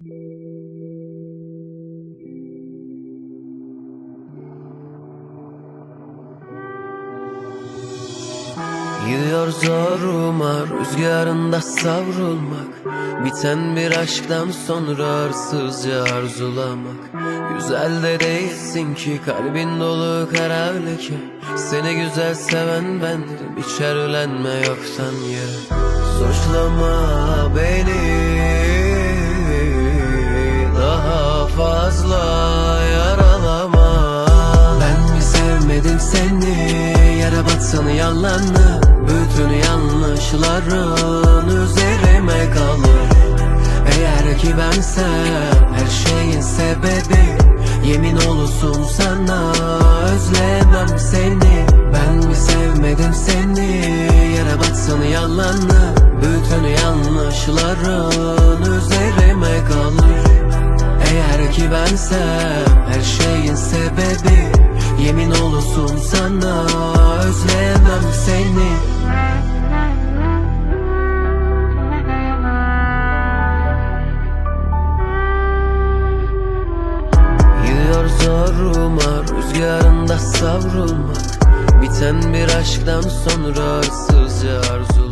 Gidiyor zoruma rüzgarında savrulmak. Biten bir aşktan sonra arsızca arzulamak. Güzel de değilsin ki kalbin dolu kara leke Seni güzel seven bendim hiç erlenme yoktan yere Suçlama seni Yere batsın yalanı Bütün yanlışların üzerime kalır. Eğer ki bensem her şeyin sebebi Yemin olsun sana özlemem seni. Ben mi sevmedim seni? Yere batsın yalanı Bütün yanlışların üzerime kalır. Eğer ki bensem her Yemin olsun sana özlemem seni. Gidiyor zoruma rüzgarında savrulmak Biten bir aşktan sonra arsızca arzular